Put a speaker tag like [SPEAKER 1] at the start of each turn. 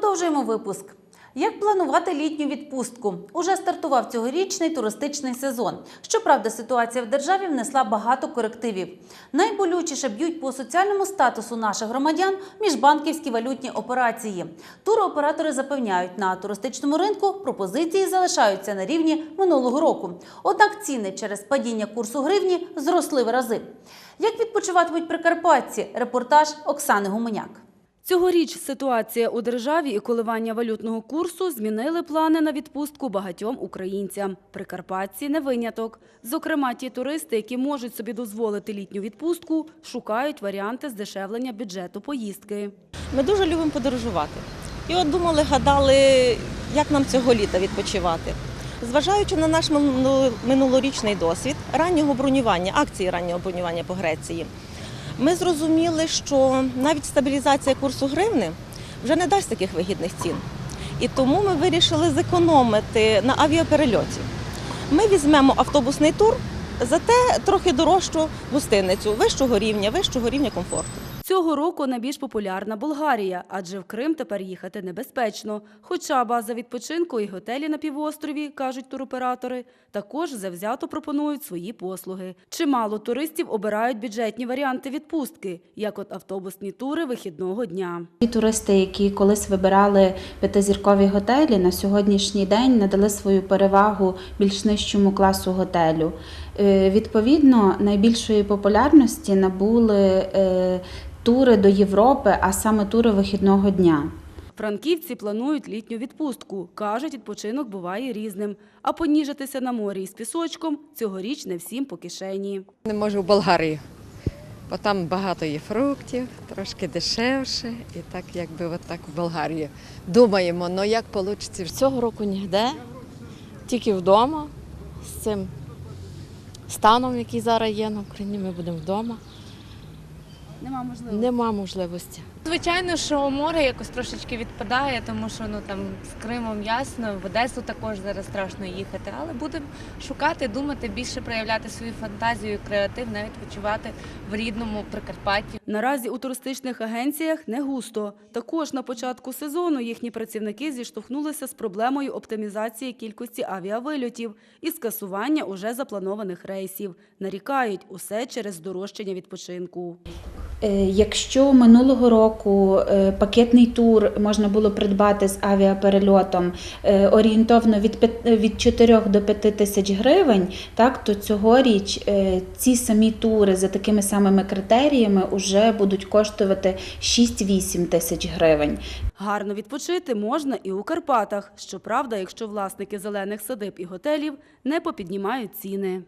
[SPEAKER 1] Продовжуємо випуск. Як планувати літню відпустку? Уже стартував цьогорічний туристичний сезон. Щоправда, ситуація в державі внесла багато корективів. Найболючіше б'ють по соціальному статусу наших громадян міжбанківські валютні операції. Туроператори запевняють, на туристичному ринку пропозиції залишаються на рівні минулого року. Однак ціни через падіння курсу гривні зросли в рази. Як відпочиватимуть прикарпатці? Репортаж Оксани Гуменяк.
[SPEAKER 2] Цьогоріч ситуація у державі і коливання валютного курсу змінили плани на відпустку багатьом українцям. Прикарпатці не виняток. Зокрема, ті туристи, які можуть собі дозволити літню відпустку, шукають варіанти здешевлення бюджету поїздки.
[SPEAKER 3] Ми дуже любимо подорожувати. І от думали, гадали, як нам цього літа відпочивати. Зважаючи на наш мину- минулорічний досвід раннього бронювання, акції раннього бронювання по Греції, ми зрозуміли, що навіть стабілізація курсу гривни вже не дасть таких вигідних цін. І тому ми вирішили зекономити на авіаперельоті. Ми візьмемо автобусний тур, зате трохи дорожчу гостиницю вищого рівня, вищого рівня комфорту.
[SPEAKER 2] Цього року найбільш популярна Болгарія, адже в Крим тепер їхати небезпечно. Хоча база відпочинку і готелі на півострові, кажуть туроператори, також завзято пропонують свої послуги. Чимало туристів обирають бюджетні варіанти відпустки, як от автобусні тури вихідного дня.
[SPEAKER 4] Ті туристи, які колись вибирали п'ятизіркові готелі, на сьогоднішній день надали свою перевагу більш нижчому класу готелю. Е, Відповідно, найбільшої популярності набули е, тури до Європи, а саме тури вихідного дня.
[SPEAKER 2] Франківці планують літню відпустку. Кажуть, відпочинок буває різним. А поніжитися на морі із пісочком цьогоріч не всім по кишені.
[SPEAKER 5] Не можу в Болгарію, бо там багато є фруктів, трошки дешевше, і так якби от так в Болгарію. Думаємо, ну як вийде.
[SPEAKER 6] Цього року ніде, тільки вдома з цим станом, який зараз є на Україні, ми будемо вдома.
[SPEAKER 2] Нема можливості.
[SPEAKER 6] Нема можливості.
[SPEAKER 7] Звичайно, що море якось трошечки відпадає, тому що ну там з Кримом ясно, в Одесу також зараз страшно їхати. Але будемо шукати, думати, більше проявляти свою фантазію, креатив, навіть відчувати в рідному Прикарпатті.
[SPEAKER 2] Наразі у туристичних агенціях не густо. Також на початку сезону їхні працівники зіштовхнулися з проблемою оптимізації кількості авіавильотів і скасування уже запланованих рейсів. Нарікають усе через здорожчання відпочинку.
[SPEAKER 4] Е, Якщо минулого року е, пакетний тур можна було придбати з авіаперельотом е, орієнтовно від, п'ят- від 4 до 5 тисяч гривень, так, то цьогоріч ці самі тури за такими самими критеріями вже будуть коштувати 6-8 тисяч гривень.
[SPEAKER 2] Гарно відпочити можна і у Карпатах. Щоправда, якщо власники зелених садиб і готелів не попіднімають ціни.